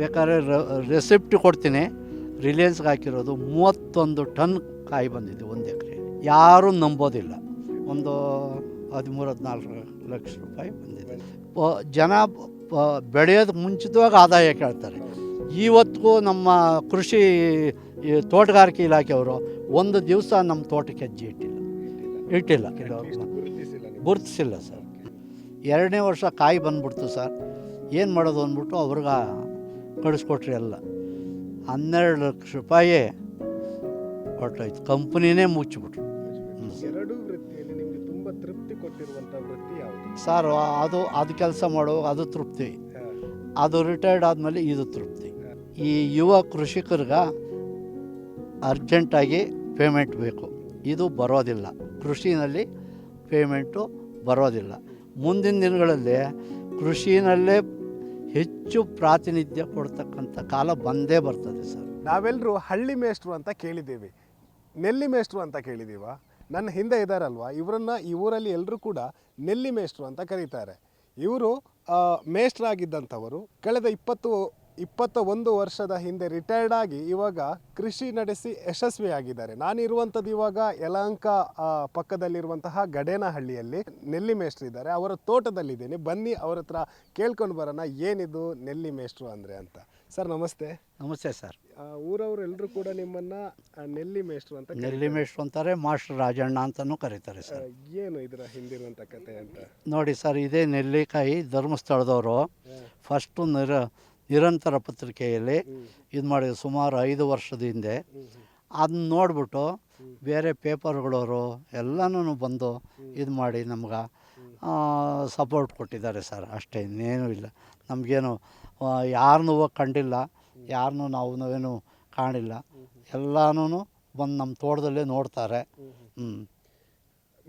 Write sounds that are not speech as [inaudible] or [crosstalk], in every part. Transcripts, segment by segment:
ಬೇಕಾದ್ರೆ ರೆಸಿಪ್ಟ್ ಕೊಡ್ತೀನಿ. ರಿಲಯನ್ಸ್ಗೆ ಹಾಕಿರೋದು ಮೂವತ್ತೊಂದು ಟನ್ ಕಾಯಿ ಬಂದಿದೆ ಒಂದು ಎಕರೆ. ಯಾರೂ ನಂಬೋದಿಲ್ಲ. ಒಂದು ಹದಿಮೂರು, ಹದಿನಾಲ್ಕು ಲಕ್ಷ ರೂಪಾಯಿ ಬಂದಿದೆ. ಜನ ಬೆಳೆಯೋದು ಮುಂಚಿತವಾಗಿ ಆದಾಯ ಕೇಳ್ತಾರೆ. ಇವತ್ತಿಗೂ ನಮ್ಮ ಕೃಷಿ ತೋಟಗಾರಿಕೆ ಇಲಾಖೆಯವರು ಒಂದು ದಿವಸ ನಮ್ಮ ತೋಟಕ್ಕೆ ಹೆಜ್ಜೆ ಇಟ್ಟಿಲ್ಲ. ಇಟ್ಟಿಲ್ಲ. ಗುರುತಿಸಿಲ್ಲ ಸರ್. ಎರಡನೇ ವರ್ಷ ಕಾಯಿ ಬಂದ್ಬಿಡ್ತು ಸರ್. ಏನು ಮಾಡೋದು ಅಂದ್ಬಿಟ್ಟು ಅವ್ರಿಗೆ ಕಳಿಸ್ಕೊಟ್ರಿ ಎಲ್ಲ. ಹನ್ನೆರಡು ಲಕ್ಷ ರೂಪಾಯಿ ಹೊರಟೋಯ್ತು ಕಂಪ್ನಿನೇ ಮುಚ್ಚಿಬಿಟ್ರು. ಎರಡು ವೃತ್ತಿಯಲ್ಲಿ ನಿಮಗೆ ತುಂಬಾ ತೃಪ್ತಿ ಕೊಟ್ಟಿರುವಂತ ವೃತ್ತಿ ಯಾವುದು? ಸರ್ ಅದು ಅದು ಕೆಲಸ ಮಾಡುವಾಗ ಅದು ತೃಪ್ತಿ. ಅದು ರಿಟೈರ್ಡ್ ಆದಮೇಲೆ ಇದು ತೃಪ್ತಿ. ಈ ಯುವ ಕೃಷಿಕರಿಗೆ ಅರ್ಜೆಂಟಾಗಿ ಪೇಮೆಂಟ್ ಬೇಕು. ಇದು ಬರೋದಿಲ್ಲ. ಕೃಷಿನಲ್ಲಿ ಪೇಮೆಂಟು ಬರೋದಿಲ್ಲ. ಮುಂದಿನ ದಿನಗಳಲ್ಲಿ ಕೃಷಿನಲ್ಲೇ ಹೆಚ್ಚು ಪ್ರಾತಿನಿಧ್ಯ ಕೊಡ್ತಕ್ಕಂಥ ಕಾಲ ಬಂದೇ ಬರ್ತದೆ ಸರ್. ನಾವೆಲ್ಲರೂ ಹಳ್ಳಿ ಮೇಷ್ಟ್ರು ಅಂತ ಕೇಳಿದ್ದೀವಿ. ನೆಲ್ಲಿ ಮೇಷ್ಟ್ರು ಅಂತ ಕೇಳಿದ್ದೀವ ನನ್ನ ಹಿಂದೆ ಇದ್ದಾರಲ್ವಾ ಇವರನ್ನು ಈ ಊರಲ್ಲಿ ಎಲ್ಲರೂ ಕೂಡ ನೆಲ್ಲಿ ಮೇಷ್ಟ್ರು ಅಂತ ಕರೀತಾರೆ. ಇವರು ಮೇಷ್ಟ್ರಾಗಿದ್ದಂಥವರು, ಕಳೆದ ಇಪ್ಪತ್ತು ಇಪ್ಪತ್ತ ಒಂದು ವರ್ಷದ ಹಿಂದೆ ರಿಟೈರ್ಡ್ ಆಗಿ ಇವಾಗ ಕೃಷಿ ನಡೆಸಿ ಯಶಸ್ವಿಯಾಗಿದ್ದಾರೆ. ನಾನಿರುವಂಥದ್ದು ಇವಾಗ ಯಲಹಂಕ ಪಕ್ಕದಲ್ಲಿರುವಂತಹ ಗಡೇನಹಳ್ಳಿಯಲ್ಲಿ ನೆಲ್ಲಿ ಮೇಷ್ಟ್ರು ಇದ್ದಾರೆ. ಅವರ ತೋಟದಲ್ಲಿದ್ದೀನಿ. ಬನ್ನಿ ಅವ್ರ ಹತ್ರ ಕೇಳ್ಕೊಂಡು ಬರೋಣ ಏನಿದು ನೆಲ್ಲಿ ಮೇಷ್ಟ್ರು ಅಂದರೆ ಅಂತ. ಸರ್ ನಮಸ್ತೆ. ನಮಸ್ತೆ ಸರ್. ಊರವರೆಲ್ಲರೂ ಎಲ್ಲರೂ ಕೂಡ ನಿಮ್ಮನ್ನ ನೆಲ್ಲಿ ಮೇಷ್ಟ್ರು ಅಂತ. ನೆಲ್ಲಿ ಮೇಷ್ಟ್ರು ಅಂತಾರೆ ಮಾಸ್ಟರ್ ರಾಜಣ್ಣ ಅಂತಲೂ ಕರೀತಾರೆ ಸರ್. ಏನು ಇದರ ಹಿಂದಿರುವಂತ ಕತೆ ಅಂತ? ನೋಡಿ ಸರ್ ಇದೇ ನೆಲ್ಲಿಕಾಯಿ ಧರ್ಮಸ್ಥಳದವರು ಫಸ್ಟು ನಿರ ನಿರಂತರ ಪತ್ರಿಕೆಯಲ್ಲಿ ಇದು ಮಾಡಿ ಸುಮಾರು ಐದು ವರ್ಷದ ಹಿಂದೆ. ಅದನ್ನ ನೋಡ್ಬಿಟ್ಟು ಬೇರೆ ಪೇಪರ್ಗಳವರು ಎಲ್ಲನೂ ಬಂದು ಇದು ಮಾಡಿ ನಮ್ಗೆ ಸಪೋರ್ಟ್ ಕೊಟ್ಟಿದ್ದಾರೆ ಸರ್. ಅಷ್ಟೇ ಇನ್ನೇನೂ ಇಲ್ಲ. ನಮಗೇನು ಯಾರನ್ನೂ ಕಂಡಿಲ್ಲ. ಯಾರನ್ನೂ ನಾವು ನಾವೇನು ಕಾಣಿಲ್ಲ. ಎಲ್ಲನೂ ಬಂದು ನಮ್ಮ ತೋಟದಲ್ಲೇ ನೋಡ್ತಾರೆ. ಹ್ಞೂ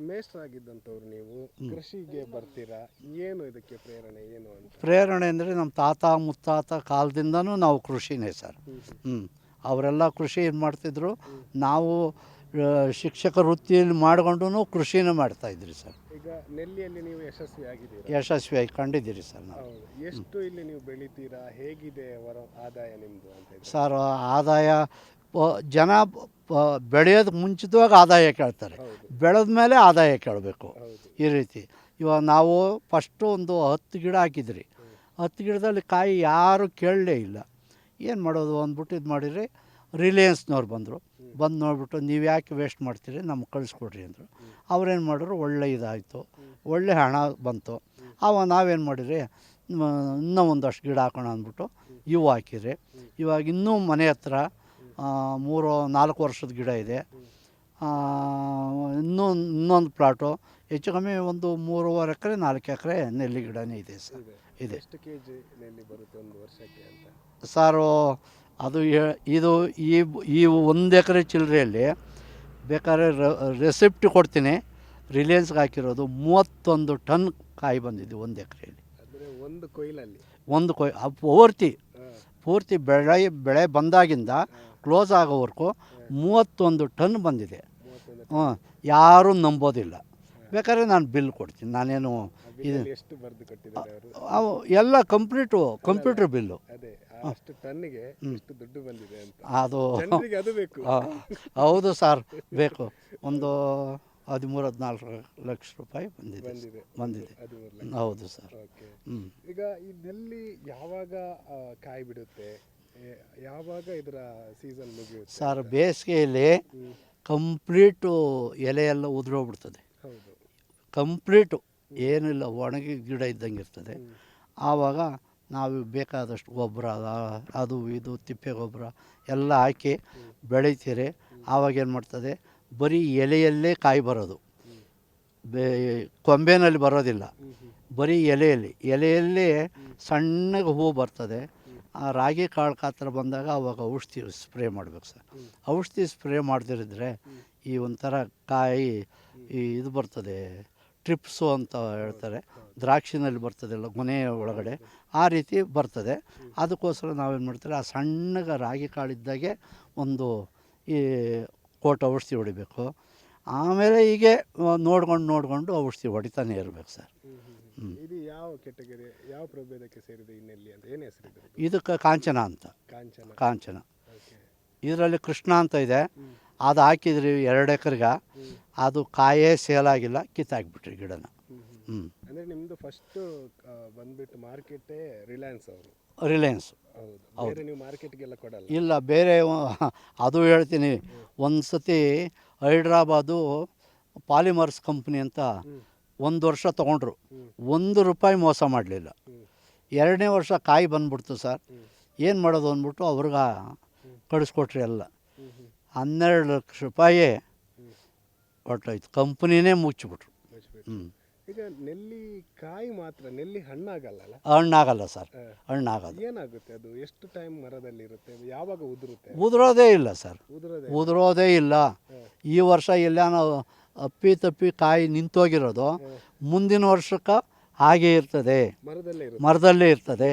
ಮೇಷ್ಟ್ರಾಗಿದ್ದಂಥವ್ರು ನೀವು ಕೃಷಿಗೆ ಬರ್ತೀರಾ? ಏನು ಇದಕ್ಕೆ ಪ್ರೇರಣೆ ಏನು ಅಂತ? ಪ್ರೇರಣೆ ಅಂದರೆ ನಮ್ಮ ತಾತ ಮುತ್ತಾತ ಕಾಲದಿಂದನೂ ನಾವು ಕೃಷಿನೇ ಸರ್. ಹ್ಞೂ ಅವರೆಲ್ಲ ಕೃಷಿ ಏನು ಮಾಡ್ತಿದ್ರು? ನಾವು ಆ, ಶಿಕ್ಷಕ ವೃತ್ತಿಯಲ್ಲಿ ಮಾಡಿಕೊಂಡು ಕೃಷಿನೇ ಮಾಡ್ತಾಯಿದ್ರಿ ಸರ್. ಈಗ ನೆಲ್ಲಿಯಲ್ಲಿ ನೀವು ಯಶಸ್ವಿ ಆಗಿದ್ದೀರಾ? ಯಶಸ್ವಿಯಾಗಿ ಕಂಡಿದ್ದೀರಿ ಸರ್ ನಾವು. ಹೌದು. ಎಷ್ಟು ಇಲ್ಲಿ ನೀವು ಬೆಳಿತೀರಾ? ಹೇಗಿದೆ ಆದಾಯ ನಿಮ್ಮದು ಅಂತ ಇದ್ರೆ? ಸರ್ ಆದಾಯ ಪ- ಜನ ಬೆಳೆಯೋದಕ್ಕೆ ಮುಂಚಿತವಾಗಿ ಆದಾಯ ಕೇಳ್ತಾರೆ. ಬೆಳೆದ ಮೇಲೆ ಆದಾಯ ಕೇಳಬೇಕು. ಈ ರೀತಿ. ಇವಾಗ ನಾವು ಫಸ್ಟು ಒಂದು ಹತ್ತು ಗಿಡ ಹಾಕಿದ್ರಿ. ಹತ್ತು ಗಿಡದಲ್ಲಿ ಕಾಯಿ ಯಾರೂ ಕೇಳಲೇ ಇಲ್ಲ. ಏನು ಮಾಡೋದು ಅಂದ್ಬಿಟ್ಟು ಇದು ಮಾಡಿರಿ ರಿಲಯನ್ಸ್ನವ್ರು ಬಂದರು. ಬಂದು ನೋಡಿಬಿಟ್ಟು ನೀವು ಯಾಕೆ ವೇಸ್ಟ್ ಮಾಡ್ತೀರಿ ನಮ್ಗೆ ಕಳಿಸ್ಕೊಡ್ರಿ ಅಂದರು. ಅವ್ರೇನು ಮಾಡಿದ್ರು ಒಳ್ಳೆ ಇದಾಯಿತು. ಒಳ್ಳೆ ಹಣ ಬಂತು. ಆವಾಗ ನಾವೇನು ಮಾಡಿರಿ ಮ, ಇನ್ನೂ ಒಂದಷ್ಟು ಗಿಡ ಹಾಕೋಣ ಅಂದ್ಬಿಟ್ಟು ಇವು ಹಾಕಿರಿ. ಇವಾಗ ಇನ್ನೂ ಮನೆ ಹತ್ರ ಮೂರು ನಾಲ್ಕು ವರ್ಷದ ಗಿಡ ಇದೆ. ಇನ್ನೂ ಇನ್ನೊಂದು ಪ್ಲಾಟು ಹೆಚ್ಚು ಕಮ್ಮಿ ಒಂದು ಮೂರುವರೆ ಎಕರೆ ನಾಲ್ಕು ಎಕರೆ ನೆಲ್ಲಿ ಗಿಡನೇ ಇದೆ ಸರ್. ಇದೆ. ಸಾರು ಅದು ಇದು ಈ ಈ ಒಂದು ಎಕರೆ ಚಿಲ್ಲರೆಯಲ್ಲಿ ಬೇಕಾದ್ರೆ ರೆಸಿಪ್ಟ್ ಕೊಡ್ತೀನಿ. ರಿಲಯನ್ಸ್ಗೆ ಹಾಕಿರೋದು ಮೂವತ್ತೊಂದು ಟನ್ ಕಾಯಿ ಬಂದಿದೆ ಒಂದು ಎಕರೆಯಲ್ಲಿ. ಅಂದರೆ ಒಂದು ಕೊಯ್ಲಲ್ಲಿ? ಒಂದು ಕೊಯ್ ಪೂರ್ತಿ ಹಾ, ಪೂರ್ತಿ ಬೆಳೆ ಬೆಳೆ ಬಂದಾಗಿಂದ ಕ್ಲೋಸ್ ಆಗೋವರೆಗೂ ಮೂವತ್ತೊಂದು ಟನ್ ಬಂದಿದೆ. ಹ್ಞೂ ಯಾರೂ ನಂಬೋದಿಲ್ಲ. ಬೇಕಾದ್ರೆ ನಾನು ಬಿಲ್ ಕೊಡ್ತೀನಿ. ನಾನೇನು ಇದು ಅವು ಎಲ್ಲ ಕಂಪ್ಲೀಟು ಕಂಪ್ಯೂಟರ್ ಬಿಲ್ಲು ಅದೇ ಹೌದು ಸರ್ [laughs] ಬೇಕು. ಒಂದು ಹದಿಮೂರು ಹದಿನಾಲ್ಕು ಲಕ್ಷ ರೂಪಾಯಿ ಬಂದಿದೆ ಬಂದಿದೆ. ಬಂದಿದೆ. ಹದಿಮೂರು ಲಕ್ಷ. ಹೌದು ಸರ್. ಓಕೆ. ಹ್ಞೂ ಈಗ ಈ ನೆಲ್ಲಿ ಯಾವಾಗ ಆ, ಕಾಯಿ ಬಿಡುತ್ತೆ? ಏ- ಯಾವಾಗ ಇದರ ಸೀಸನ್ ಮುಗಿಯುತ್ತೆ? ಸರ್ ಬೇಸಿಗೆಯಲ್ಲಿ. ಕಂಪ್ಲೀಟು ಎಲೆ ಎಲ್ಲ ಉದುರೋಗ್ಬಿಡ್ತದೆ. ಹೌದು. ಕಂಪ್ಲೀಟು ಏನಿಲ್ಲ ಒಣಗಿ ಗಿಡ ಇದ್ದಂಗೆ ಇರ್ತದೆ. ಆವಾಗ ನಾವು ಬೇಕಾದಷ್ಟು ಗೊಬ್ಬರ ಅದು ಇದು ತಿಪ್ಪೆ ಗೊಬ್ಬರ ಎಲ್ಲ ಹಾಕಿ ಬೆಳಿತೀರಿ. ಆವಾಗ ಏನು ಮಾಡ್ತದೆ ಬರೀ ಎಲೆಯಲ್ಲೇ ಕಾಯಿ ಬರೋದು. ಕೊಂಬೆನಲ್ಲಿ ಬರೋದಿಲ್ಲ. ಬರೀ ಎಲೆಯಲ್ಲಿ, ಎಲೆಯಲ್ಲೇ ಸಣ್ಣಗೆ ಹೂವು ಬರ್ತದೆ. ಆ ರಾಗಿ ಕಾಳು ಕಾತ್ರ ಬಂದಾಗ ಅವಾಗ ಔಷಧಿ ಸ್ಪ್ರೇ ಮಾಡಬೇಕು ಸರ್. ಔಷಧಿ ಸ್ಪ್ರೇ ಮಾಡದಿರಿದ್ರೆ ಈ ಒಂಥರ ಕಾಯಿ ಈ ಇದು ಬರ್ತದೆ, ಟ್ರಿಪ್ಸು ಅಂತ ಹೇಳ್ತಾರೆ. ದ್ರಾಕ್ಷಿನಲ್ಲಿ ಬರ್ತದಲ್ಲ ಗೊನೆ ಒಳಗಡೆ ಆ ರೀತಿ ಬರ್ತದೆ. ಅದಕ್ಕೋಸ್ಕರ ನಾವೇನು ಮಾಡ್ತಾರೆ ಆ ಸಣ್ಣಗೆ ರಾಗಿ ಕಾಳಿದ್ದಾಗೆ ಒಂದು ಈ ಕೋಟ್ ಔಷಧಿ ಹೊಡಿಬೇಕು. ಆಮೇಲೆ ಹೀಗೆ ನೋಡ್ಕೊಂಡು ನೋಡಿಕೊಂಡು ಔಷಧಿ ಹೊಡಿತಾನೆ ಇರಬೇಕು ಸರ್. ಇದು ಯಾವ ಕೆಟಗರಿ ಯಾವ ಪ್ರಭೇದಕ್ಕೆ ಸೇರಿದೆ ಇನ್ನೆಲ್ಲಿ ಅಂತ ಏನು ಹೆಸರು? ಇದಕ್ಕೆ ಕಾಂಚನ ಅಂತ. ಕಾಂಚನ. ಕಾಂಚನ. ಇದರಲ್ಲಿ ಕೃಷ್ಣ ಅಂತ ಇದೆ. ಅದು ಹಾಕಿದ್ರಿ ಎರಡು ಎಕರೆಗೆ. ಅದು ಕಾಯೇ ಸೇಲಾಗಿಲ್ಲ ಕಿತ್ತಾಕ್ಬಿಟ್ರಿ ಗಿಡನ. ಹ್ಞೂ ಅಂದ್ರೆ ನಿಮ್ದು ಫಸ್ಟ್ ಬಂದ್ಬಿಟ್ಟು ಮಾರ್ಕೆಟ್ ರಿಲಯನ್ಸ್ ಅವರು. ರಿಲಯನ್ಸ್ ಹೌದು. ನೀವು ಮಾರ್ಕೆಟ್ಗೆಲ್ಲ ಕೊಡಲ್ಲ. ಇಲ್ಲ ಬೇರೆ ಅದು ಹೇಳ್ತೀನಿ. ಒಂದು ಸತಿ ಹೈಡ್ರಾಬಾದು ಪಾಲಿಮರ್ಸ್ ಕಂಪ್ನಿ ಅಂತ ಒಂದು ವರ್ಷ ತೊಗೊಂಡ್ರು. ಒಂದು ರೂಪಾಯಿ ಮೋಸ ಮಾಡಲಿಲ್ಲ. ಎರಡನೇ ವರ್ಷ ಕಾಯಿ ಬಂದ್ಬಿಡ್ತು ಸರ್. ಏನು ಮಾಡೋದು ಅಂದ್ಬಿಟ್ಟು ಅವ್ರಿಗೆ ಕಳಿಸ್ಕೊಟ್ರಿ ಎಲ್ಲ. ಹನ್ನೆರಡು ಲಕ್ಷ ರೂಪಾಯಿ ಹೊಟ್ಟೋಯ್ತು ಕಂಪ್ನಿನೇ ಮುಚ್ಚಿಬಿಟ್ರು. ಹ್ಞೂ ಈಗ ನೆಲ್ಲಿ ಕಾಯಿ ಮಾತ್ರ ನೆಲ್ಲಿ ಹಣ್ಣಾಗಲ್ಲ ಹಣ್ಣಾಗಲ್ಲ ಸರ್. ಹಣ್ಣಾಗಲ್ಲ. ಏನಾಗುತ್ತೆ ಅದು? ಎಷ್ಟು ಟೈಮ್ ಮರದಲ್ಲಿ ಇರುತ್ತೆ ಯಾವಾಗ ಉದುರುತ್ತೆ? ಉದುರೋದೇ ಇಲ್ಲ ಸರ್. ಉದುರೋದೆ ಉದುರೋದೇ ಇಲ್ಲ. ಈ ವರ್ಷ ಎಲ್ಲಾನ ಅಪ್ಪಿ ತಪ್ಪಿ ಕಾಯಿ ನಿಂತೋಗಿರೋದು. ಮುಂದಿನ ವರ್ಷಕ್ಕೆ ಹಾಗೆ ಇರ್ತದೆ. ಮರದಲ್ಲೇ ಇರ್ತದೆ.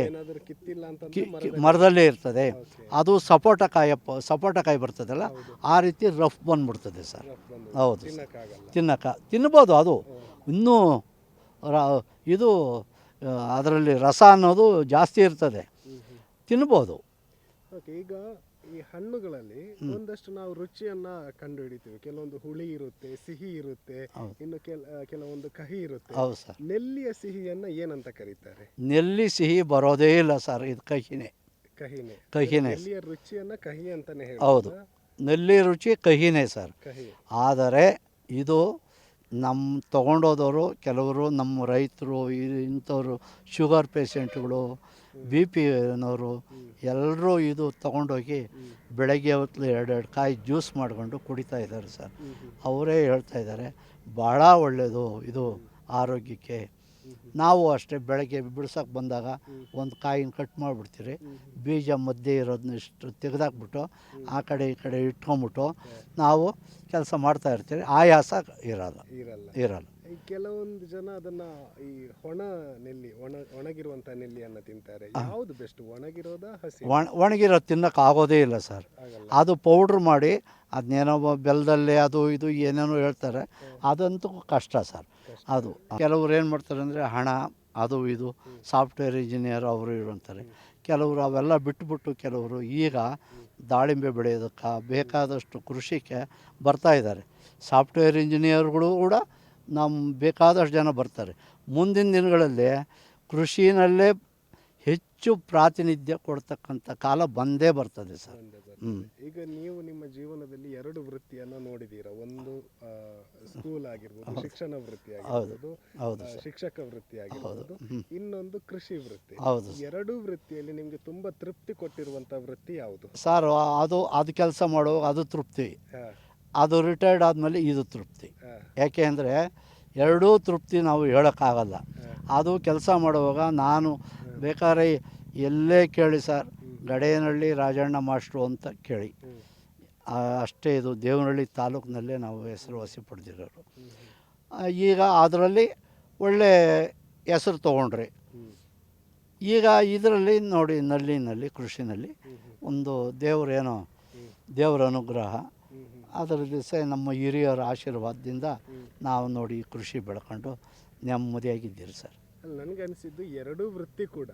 ಮರದಲ್ಲೇ ಇರ್ತದೆ. ಅದು ಸಪೋಟ ಕಾಯಿ ಸಪೋಟ ಕಾಯಿ ಬರ್ತದಲ್ಲ ಆ ರೀತಿ ರಫ್ ಬಂದ್ಬಿಡ್ತದೆ ಸರ್. ಹೌದು ತಿನ್ನಕ ತಿನ್ಬೋದು ಅದು. ಇನ್ನೂ ರ- ಇದು ಅದರಲ್ಲಿ ರಸ ಅನ್ನೋದು ಜಾಸ್ತಿ ಇರ್ತದೆ. ತಿನ್ಬೋದು. ಓಕೆ ಈಗ ಈ ಹಣ್ಣುಗಳಲ್ಲಿ ಒಂದಷ್ಟು ನಾವು ರುಚಿಯನ್ನ ಕಂಡು ಹಿಡಿತೀವಿ ಕೆಲವೊಂದು ಹುಳಿ ಇರುತ್ತೆ ಸಿಹಿ ಇರುತ್ತೆ ಇನ್ನು ಕೆಲ ಕೆಲವೊಂದು ಕಹಿ ಇರುತ್ತೆ. ಹೌದು ಸರ್. ನೆಲ್ಲಿಯ ಸಿಹಿಯನ್ನ ಏನಂತ ಕರೀತಾರೆ? ನೆಲ್ಲಿ ಸಿಹಿ ಬರೋದೇ ಇಲ್ಲ ಸರ್ ಇದು ಕಹಿನೇ. ಕಹಿನೇ. ಕಹಿನೇ. ನೆಲ್ಲಿಯ ರುಚಿಯನ್ನ ಕಹಿ ಅಂತಾನೆ ಹೌದು. ಹೇಳ್ಬೋದು? ನೆಲ್ಲಿ ರುಚಿ ಕಹಿನೇ ಸರ್. ಕಹಿ. ಆದರೆ ಇದು ನಮ್ಮ ತೊಗೊಂಡೋದವರು, ಕೆಲವರು ನಮ್ಮ ರೈತರು ಇಂಥವ್ರು, ಶುಗರ್ ಪೇಷೆಂಟ್ಗಳು, ಬಿ ಪಿನವರು ಎಲ್ಲರೂ ಇದು ತೊಗೊಂಡೋಗಿ ಬೆಳಗ್ಗೆ ಹೊತ್ತು ಎರಡೆರಡು ಕಾಯಿ ಜ್ಯೂಸ್ ಮಾಡಿಕೊಂಡು ಕುಡಿತಾ ಇದ್ದಾರೆ ಸರ್. ಅವರೇ ಹೇಳ್ತಾ ಇದ್ದಾರೆ, ಭಾಳ ಒಳ್ಳೆಯದು ಇದು ಆರೋಗ್ಯಕ್ಕೆ. ನಾವು ಅಷ್ಟೇ ಬೆಳಗ್ಗೆ ಬಿಡ್ಸೋಕೆ ಬಂದಾಗ ಒಂದು ಕಾಯಿನ ಕಟ್ ಮಾಡಿಬಿಡ್ತೀರಿ. ಬೀಜ ಮಧ್ಯೆ ಇರೋದನ್ನ ಇಷ್ಟು ತೆಗೆದಾಕ್ಬಿಟ್ಟು ಆ ಕಡೆ ಈ ಕಡೆ ಇಟ್ಕೊಂಬಿಟ್ಟು ನಾವು ಕೆಲಸ ಮಾಡ್ತಾ ಇರ್ತೀವಿ ಆಯಾಸ ಇರಲ್ಲ. ಇರಲ್ಲ. ಇರಲ್ಲ. ಕೆಲವೊಂದು ಜನ ಅದನ್ನ ಈ ಒಣ ನೆಲ್ಲಿ ಒಣ ಒಣಗಿರುವಂತ ನೆಲ್ಲಿಯನ್ನು ತಿಂತಾರೆ. ಯಾವುದು ಬೆಸ್ಟ್ ಒಣಗಿರೋದಾ ಹಸಿ? ಒಣ ಒಣಗಿರೋದು ತಿನ್ನೋಕೆ ಆಗೋದೇ ಇಲ್ಲ ಸರ್. ಅದು ಪೌಡ್ರ್ ಮಾಡಿ ಅದನ್ನೇನೋ ಬೆಲ್ಲದಲ್ಲಿ ಅದು ಇದು ಏನೇನೋ ಹೇಳ್ತಾರೆ. ಅದಂತೂ ಕಷ್ಟ ಸರ್. ಅದು. ಕೆಲವ್ರು ಏನು ಮಾಡ್ತಾರೆ ಅಂದರೆ ಹಣ, ಅದು ಇದು, ಸಾಫ್ಟ್ವೇರ್ ಇಂಜಿನಿಯರ್ ಅವರು ಇರುವಂತಾರೆ ಕೆಲವರು ಅವೆಲ್ಲ ಬಿಟ್ಬಿಟ್ಟು ಕೆಲವರು ಈಗ ದಾಳಿಂಬೆ ಬೆಳೆಯೋದಕ್ಕೆ ಬೇಕಾದಷ್ಟು ಕೃಷಿಗೆ ಬರ್ತಾ ಇದ್ದಾರೆ. ಸಾಫ್ಟ್ವೇರ್ ಇಂಜಿನಿಯರ್ಗಳು ಕೂಡ ನಮ್ಮ ಬೇಕಾದಷ್ಟು ಜನ ಬರ್ತಾರೆ. ಮುಂದಿನ ದಿನಗಳಲ್ಲಿ ಕೃಷಿನಲ್ಲೇ ಹೆಚ್ಚು ಪ್ರಾತಿನಿಧ್ಯ ಕೊಡ್ತಕ್ಕಂಥ ಕಾಲ ಬಂದೇ ಬರ್ತದೆ ಸರ್. ಹ್ಞೂ ಈಗ ನೀವು ನಿಮ್ಮ ಜೀವನದಲ್ಲಿ ಎರಡು ವೃತ್ತಿಯನ್ನು ನೋಡಿದ್ದೀರಾ ಒಂದು ಆ, ಸ್ಕೂಲ್ ಆಗಿರ್ಬೋದು ಶಿಕ್ಷಣ ವೃತ್ತಿ ಆಗಿರ್ಬೋದು ಹೌದು ಆ, ಶಿಕ್ಷಕ ವೃತ್ತಿ ಆಗಿರ್ಬೋದು ಇನ್ನೊಂದು ಕೃಷಿ ವೃತ್ತಿ. ಹೌದು ಎರಡು ವೃತ್ತಿಯಲ್ಲಿ ನಿಮ್ಗೆ ತುಂಬಾ ತೃಪ್ತಿ ಕೊಟ್ಟಿರುವಂತ ವೃತ್ತಿ ಯಾವುದು? ಸರ್ ಅದು ಅದು ಕೆಲಸ ಮಾಡುವಾಗ ಅದು ತೃಪ್ತಿ. ಹಾ, ಅದು ರಿಟೈರ್ಡ್ ಆದಮೇಲೆ ಇದು ತೃಪ್ತಿ. ಹಾ, ಯಾಕೆ ಅಂದರೆ ಎರಡೂ ತೃಪ್ತಿ ನಾವು ಹೇಳೋಕ್ಕಾಗಲ್ಲ. ಅದು ಕೆಲಸ ಮಾಡುವಾಗ ನಾನು ಬೇಕಾದ್ರೆ ಎಲ್ಲೇ ಕೇಳಿ ಸರ್ ಗಡೇನಹಳ್ಳಿ ರಾಜಣ್ಣ ಮಾಸ್ಟ್ರು ಅಂತ ಕೇಳಿ. ಅಷ್ಟೇ ಇದು ದೇವನಹಳ್ಳಿ ತಾಲೂಕಿನಲ್ಲೇ ನಾವು ಹೆಸರುವಾಸಿ ಪಡೆದಿರೋರು. ಈಗ ಅದರಲ್ಲಿ ಒಳ್ಳೆ ಹೆಸರು ತೊಗೊಂಡ್ರಿ. ಈಗ ಇದರಲ್ಲಿ ನೋಡಿ, ನಲ್ಲಿನಲ್ಲಿ, ಕೃಷಿನಲ್ಲಿ ಒಂದು ದೇವರೇನೋ, ದೇವರ ಅನುಗ್ರಹ. ಅದರ ದಿವಸ ನಮ್ಮ ಹಿರಿಯರ ಆಶೀರ್ವಾದದಿಂದ ನಾವು ನೋಡಿ ಕೃಷಿ ಬೆಳ್ಕೊಂಡು ನೆಮ್ಮದಿಯಾಗಿದ್ದೀರಿ ಸರ್. ಅಲ್ಲ ನನಗೆ ಅನಿಸಿದ್ದು ಎರಡೂ ವೃತ್ತಿ ಕೂಡ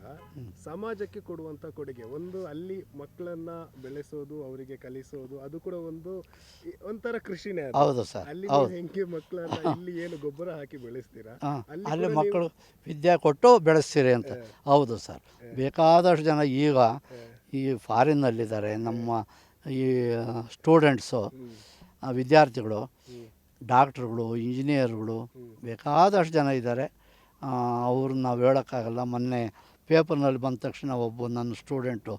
ಸಮಾಜಕ್ಕೆ ಕೊಡುವಂಥ ಕೊಡುಗೆ. ಒಂದು ಅಲ್ಲಿ ಮಕ್ಕಳನ್ನ ಬೆಳೆಸೋದು ಅವರಿಗೆ ಕಲಿಸೋದು ಅದು ಕೂಡ ಒಂದು ಒಂಥರ ಕೃಷಿನೇ ಅದು. ಹೌದು ಸರ್ ಅಲ್ಲಿ ನೀವು ಹೆಂಗೆ ಮಕ್ಕಳನ್ನ ಇಲ್ಲಿ ಏನು ಗೊಬ್ಬರ ಹಾಕಿ ಬೆಳೆಸ್ತೀರಾ? ಹಾಂ. ಅಲ್ಲಿ ಅಲ್ಲಿ ಮಕ್ಕಳು ವಿದ್ಯೆ ಕೊಟ್ಟು ಬೆಳೆಸ್ತೀರಿ ಅಂತ. ಹೌದು ಸರ್. ಬೇಕಾದಷ್ಟು ಜನ ಈಗ ಈ ಫಾರಿನ್ನಲ್ಲಿದ್ದಾರೆ ನಮ್ಮ ಈ ಸ್ಟೂಡೆಂಟ್ಸು ವಿದ್ಯಾರ್ಥಿಗಳು ಡಾಕ್ಟ್ರುಗಳು ಇಂಜಿನಿಯರ್ಗಳು ಬೇಕಾದಷ್ಟು ಜನ ಇದ್ದಾರೆ. ಅವ್ರನ್ನ ನಾವು ಹೇಳೋಕ್ಕಾಗಲ್ಲ. ಮೊನ್ನೆ ಪೇಪರ್ನಲ್ಲಿ ಬಂದ ತಕ್ಷಣ ಒಬ್ಬ ನನ್ನ ಸ್ಟೂಡೆಂಟು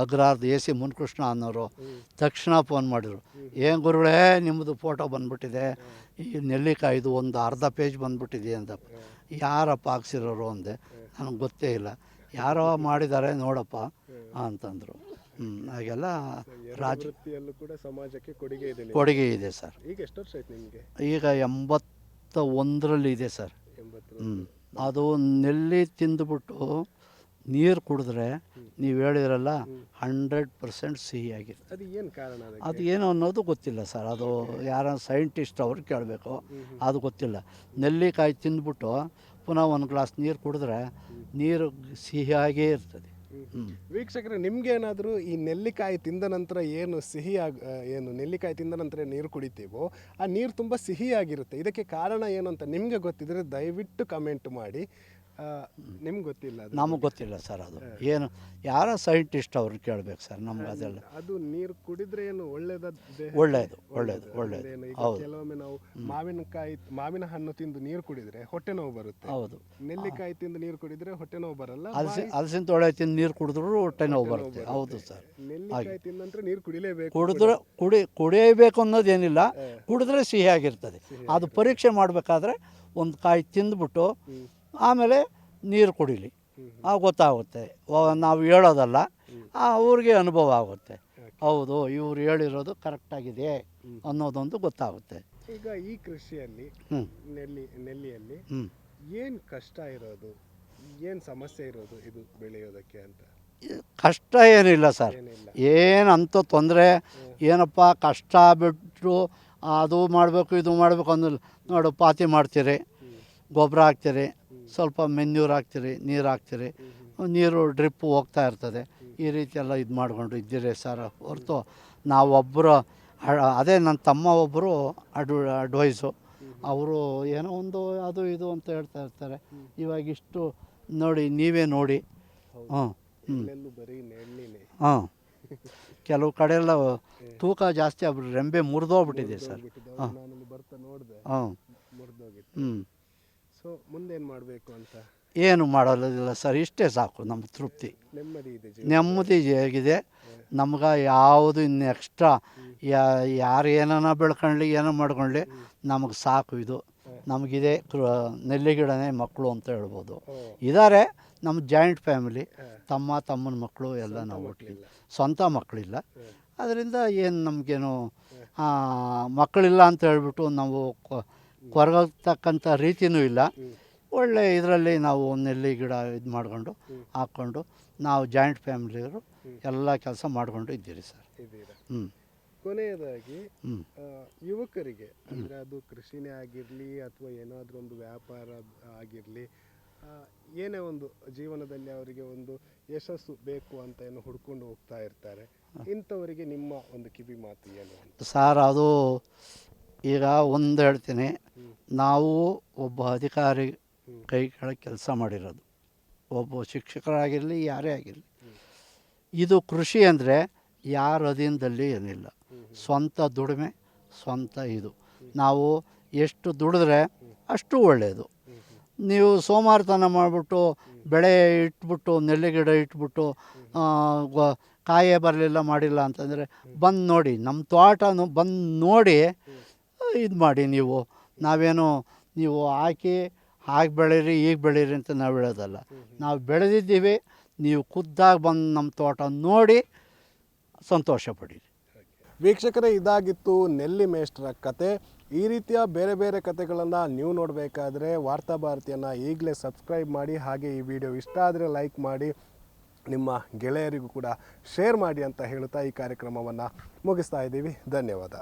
ಅಗ್ರಾರ್ದು ಎ ಸಿ ಮುನ್ಕೃಷ್ಣ ಅನ್ನೋರು ತಕ್ಷಣ ಫೋನ್ ಮಾಡಿದ್ರು. ಏನು ಗುರುಗಳೇ ನಿಮ್ಮದು ಫೋಟೋ ಬಂದುಬಿಟ್ಟಿದೆ. ಈ ನೆಲ್ಲಿಕಾಯಿದು ಒಂದು ಅರ್ಧ ಪೇಜ್ ಬಂದುಬಿಟ್ಟಿದೆ ಅಂತ. ಯಾರಪ್ಪ ಹಾಕ್ಸಿರೋರು ಅಂದೆ. ನನಗೆ ಗೊತ್ತೇ ಇಲ್ಲ. ಯಾರೋ ಮಾಡಿದ್ದಾರೆ ನೋಡಪ್ಪ ಅಂತಂದರು. ಹ್ಞೂ ಹಾಗೆಲ್ಲ ರಾಜಕೀಯಲ್ಲೂ ಕೂಡ ಸಮಾಜಕ್ಕೆ ಕೊಡುಗೆ ಇದೆ ಕೊಡುಗೆ ಇದೆ ಸರ್. ಈಗ ಎಷ್ಟು ವರ್ಷ ಆಯ್ತು ನಿಮಗೆ? ಈಗ ಎಂಬತ್ತ ಒಂದರಲ್ಲಿ ಇದೆ ಸರ್. ಅದು ನೆಲ್ಲಿ ತಿಂದುಬಿಟ್ಟು ನೀರು ಕುಡಿದ್ರೆ ನೀವು ಹೇಳಿದ್ರಲ್ಲ ಹಂಡ್ರೆಡ್ ಪರ್ಸೆಂಟ್ ಸಿಹಿಯಾಗಿರುತ್ತೆ ಅದು ಏನು ಕಾರಣ ಅದು ಏನು ಅನ್ನೋದು ಗೊತ್ತಿಲ್ಲ ಸರ್. ಅದು ಯಾರ ಸೈಂಟಿಸ್ಟ್ ಅವ್ರಿಗೆ ಕೇಳಬೇಕು. ಅದು ಗೊತ್ತಿಲ್ಲ. ನೆಲ್ಲಿಕಾಯಿ ತಿಂದ್ಬಿಟ್ಟು ಪುನಃ ಒಂದು ಗ್ಲಾಸ್ ನೀರು ಕುಡಿದ್ರೆ ನೀರು ಸಿಹಿಯಾಗೇ ಇರ್ತದೆ. ವೀಕ್ಷಕರೇ ನಿಮ್ಗೆ ಏನಾದರೂ ಈ ನೆಲ್ಲಿಕಾಯಿ ತಿಂದ ನಂತರ ಏನು ಸಿಹಿ ಆಗ ಏನು ನೆಲ್ಲಿಕಾಯಿ ತಿಂದ ನಂತರ ನೀರು ಕುಡಿತೀವೋ, ಆ ನೀರು ತುಂಬ ಸಿಹಿಯಾಗಿರುತ್ತೆ. ಇದಕ್ಕೆ ಕಾರಣ ಏನು ಅಂತ ನಿಮಗೆ ಗೊತ್ತಿದ್ರೆ ದಯವಿಟ್ಟು ಕಮೆಂಟ್ ಮಾಡಿ. ನಿಮ್ಗೆ ಗೊತ್ತಿಲ್ಲ ಅದು. ನಮಗೆ ಗೊತ್ತಿಲ್ಲ ಸರ್ ಅದು. ಏನು ಯಾರ ಸೈಂಟಿಸ್ಟ್ ಅವ್ರನ್ನ ಕೇಳಬೇಕು ಸರ್ ನಮ್ಗೆ ಅದೆಲ್ಲ. ಅದು ನೀರು ಕುಡಿದ್ರೆ ಏನು ಒಳ್ಳೇದ ಒಳ್ಳೆಯದು ಒಳ್ಳೆಯದು ಒಳ್ಳೆಯದು ಈಗ ಹೌದು. ಕೆಲವೊಮ್ಮೆ ನಾವು ಮಾವಿನಕಾಯಿ ಮಾವಿನ ಹಣ್ಣು ತಿಂದು ನೀರು ಕುಡಿದ್ರೆ ಹೊಟ್ಟೆ ನೋವು ಬರುತ್ತೆ. ಹೌದು. ನೆಲ್ಲಿಕಾಯಿ ತಿಂದು ನೀರು ಕುಡಿದ್ರೆ ಹೊಟ್ಟೆ ನೋವು ಬರಲ್ಲ ಹಲಸಿ ಹಲಸಿನ ತೊಳೆ ತಿಂದು ನೀರು ಕುಡಿದ್ರು ಹೊಟ್ಟೆ ನೋವು ಬರುತ್ತೆ. ಹೌದು ಸರ್. ನೆಲ್ಲಿಕಾಯಿ ತಿಂದ ನಂತರ ನೀರು ಕುಡಿಲೇಬೇಕು ಕುಡಿದ್ರೆ ಕುಡಿ. ಕುಡಿಯಬೇಕು ಅನ್ನೋದೇನಿಲ್ಲ ಕುಡಿದ್ರೆ ಸಿಹಿಯಾಗಿರ್ತದೆ. ಅದು ಪರೀಕ್ಷೆ ಮಾಡಬೇಕಾದ್ರೆ ಒಂದು ಕಾಯಿ ತಿಂದ್ಬಿಟ್ಟು ಆಮೇಲೆ ನೀರು ಕುಡಿಲಿ. ಗೊತ್ತಾಗುತ್ತೆ. ನಾವು ಹೇಳೋದಲ್ಲ. ಅವ್ರಿಗೆ ಅನುಭವ ಆಗುತ್ತೆ. ಹೌದು ಇವ್ರು ಹೇಳಿರೋದು ಕರೆಕ್ಟಾಗಿದೆ ಅನ್ನೋದೊಂದು ಗೊತ್ತಾಗುತ್ತೆ. ಈಗ ಈ ಕೃಷಿಯಲ್ಲಿ ನೆಲ್ಲಿ ನೆಲ್ಲಿಯಲ್ಲಿ ಏನು ಏನ್ ಕಷ್ಟ ಇರೋದು? ಏನು ಸಮಸ್ಯೆ ಇರೋದು ಇದು ಬೆಳೆಯೋದಕ್ಕೆ ಅಂತ? ಕಷ್ಟ ಏನಿಲ್ಲ ಸರ್. ಏನು ಅಂತ ತೊಂದರೆ ಏನಪ್ಪ ಕಷ್ಟ ಬಿಟ್ಟು ಅದು ಮಾಡಬೇಕು ಇದು ಮಾಡಬೇಕು ಅಂದ್ರೆ ನೋಡು ಪಾತಿ ಮಾಡ್ತೀರಿ ಗೊಬ್ಬರ ಹಾಕ್ತೀರಿ ಸ್ವಲ್ಪ ಮೆನ್ಯೂರ್ ಹಾಕ್ತೀರಿ ನೀರು ಹಾಕ್ತೀರಿ. ನೀರು ಡ್ರಿಪ್ಪು ಹೋಗ್ತಾ ಇರ್ತದೆ. ಈ ರೀತಿ ಎಲ್ಲ ಇದು ಮಾಡಿಕೊಂಡು ಇದ್ದೀರಿ ಸರ್. ಹೊರತು ನಾವೊಬ್ಬರು ಅದೇ ನನ್ನ ತಮ್ಮ ಒಬ್ಬರು ಅಡ್ವ ಅಡ್ವೈಸು. ಅವರು ಏನೋ ಒಂದು ಅದು ಇದು ಅಂತ ಹೇಳ್ತಾ ಇರ್ತಾರೆ. ಇವಾಗ ಇಷ್ಟು ನೋಡಿ ನೀವೇ ನೋಡಿ. ಹ್ಞೂ ಹಾಂ. ಕೆಲವು ಕಡೆ ಎಲ್ಲ ತೂಕ ಜಾಸ್ತಿ ಆಗ್ಬಿಟ್ಟು ರೆಂಬೆ ಮುರಿದೋಗ್ಬಿಟ್ಟಿದೆ ಸರ್. ಹಾಂ. ಹಾಂ. ಹ್ಞೂ ಸೊ ಮುಂದೇನು ಮಾಡಬೇಕು ಅಂತ? ಏನು ಮಾಡೋದಿಲ್ಲ ಸರ್ ಇಷ್ಟೇ ಸಾಕು ನಮ್ಮ ತೃಪ್ತಿ. ನೆಮ್ಮದಿ ಇದೆ ಜೀವ ನೆಮ್ಮದಿ ಆಗಿದೆ ನಮ್ಗೆ ಯಾವುದು ಇನ್ನು ಎಕ್ಸ್ಟ್ರಾ ಯಾ ಯಾರು ಏನಾನ ಬೆಳ್ಕೊಳ್ಳಿ ಏನೋ ಮಾಡ್ಕೊಳ್ಳಿ ನಮಗೆ ಸಾಕು ಇದು. ನಮಗಿದೆ ನೆಲ್ಲಿ ಗಿಡನೇ ಮಕ್ಕಳು ಅಂತ ಹೇಳ್ಬೋದು. ಇದ್ದಾರೆ ನಮ್ಮ ಜಾಯಿಂಟ್ ಫ್ಯಾಮಿಲಿ ತಮ್ಮ ತಮ್ಮನ ಮಕ್ಕಳು ಎಲ್ಲ ನಾವು ಒಟ್ಟಿಗೆ. ಸ್ವಂತ ಮಕ್ಕಳಿಲ್ಲ ಅದರಿಂದ ಏನು ನಮಗೇನು ಮಕ್ಕಳಿಲ್ಲ ಅಂತ ಹೇಳ್ಬಿಟ್ಟು ನಾವು ಕೊ- ಕೊರಗತಕ್ಕಂಥ ರೀತಿಯೂ ಇಲ್ಲ. ಒಳ್ಳೆ ಇದರಲ್ಲಿ ನಾವು ನೆಲ್ಲಿ ಗಿಡ ಇದು ಮಾಡಿಕೊಂಡು ಹಾಕ್ಕೊಂಡು ನಾವು ಜಾಯಿಂಟ್ ಫ್ಯಾಮಿಲಿಯವರು ಎಲ್ಲ ಕೆಲಸ ಮಾಡಿಕೊಂಡು ಇದ್ದೀರಿ ಸರ್. ಹ್ಞೂ ಕೊನೆಯದಾಗಿ ಯುವಕರಿಗೆ ಅಂದರೆ ಅದು ಕೃಷಿನೇ ಆಗಿರಲಿ ಅಥವಾ ಏನಾದ್ರೂ ಒಂದು ವ್ಯಾಪಾರ ಆಗಿರಲಿ ಏನೇ ಒಂದು ಜೀವನದಲ್ಲಿ ಅವರಿಗೆ ಒಂದು ಯಶಸ್ಸು ಬೇಕು ಅಂತ ಏನು ಹುಡ್ಕೊಂಡು ಹೋಗ್ತಾ ಇರ್ತಾರೆ ಇಂಥವರಿಗೆ ನಿಮ್ಮ ಒಂದು ಕಿವಿ ಮಾತು ಏನು ಸರ್ ಅದು ಈಗ ಒಂದು ಹೇಳ್ತೀನಿ. ನಾವು ಒಬ್ಬ ಅಧಿಕಾರಿ ಕೈ ಕೆಳಗೆ ಕೆಲಸ ಮಾಡಿರೋದು. ಒಬ್ಬ ಶಿಕ್ಷಕರಾಗಿರಲಿ, ಯಾರೇ ಆಗಿರಲಿ. ಇದು ಕೃಷಿ ಅಂದರೆ ಯಾರ ಅಧೀನದಲ್ಲಿ ಏನಿಲ್ಲ. ಸ್ವಂತ ದುಡಿಮೆ, ಸ್ವಂತ ಇದು. ನಾವು ಎಷ್ಟು ದುಡಿದ್ರೆ ಅಷ್ಟು ಒಳ್ಳೆಯದು ನೀವು ಸೋಮಾರತನ ಮಾಡಿಬಿಟ್ಟು ಬೆಳೆ ಇಟ್ಬಿಟ್ಟು, ನೆಲ್ಲಿ ಗಿಡ ಇಟ್ಬಿಟ್ಟು ಕಾಯೇ ಬರಲಿಲ್ಲ ಮಾಡಿಲ್ಲ ಅಂತಂದರೆ ಬಂದು ನೋಡಿ ನಮ್ಮ ತೋಟನೂ ಬಂದು ನೋಡಿ, ಇದು ಮಾಡಿ ನೀವು ನಾವೇನು ನೀವು ಹಾಕಿ ಹಾಗೆ ಬೆಳೀರಿ ಈಗ ಬೆಳೀರಿ ಅಂತ ನಾವು ಹೇಳೋದಲ್ಲ. ನಾವು ಬೆಳೆದಿದ್ದೀವಿ ನೀವು ಖುದ್ದಾಗಿ ಬಂದು ನಮ್ಮ ತೋಟ ನೋಡಿ ಸಂತೋಷ ಪಡೀರಿ. ವೀಕ್ಷಕರೇ ಇದಾಗಿತ್ತು ನೆಲ್ಲಿ ಮೇಷ್ಟ್ರ ಕತೆ. ಈ ರೀತಿಯ ಬೇರೆ ಬೇರೆ ಕತೆಗಳನ್ನು ನೀವು ನೋಡಬೇಕಾದ್ರೆ ವಾರ್ತಾ ಭಾರತಿಯನ್ನು ಈಗಲೇ ಸಬ್ಸ್ಕ್ರೈಬ್ ಮಾಡಿ ಹಾಗೆ ಈ ವಿಡಿಯೋ ಇಷ್ಟ ಆದರೆ ಲೈಕ್ ಮಾಡಿ ನಿಮ್ಮ ಗೆಳೆಯರಿಗೂ ಕೂಡ ಶೇರ್ ಮಾಡಿ ಅಂತ ಹೇಳುತ್ತಾ ಈ ಕಾರ್ಯಕ್ರಮವನ್ನು ಮುಗಿಸ್ತಾ ಇದ್ದೀವಿ. ಧನ್ಯವಾದ.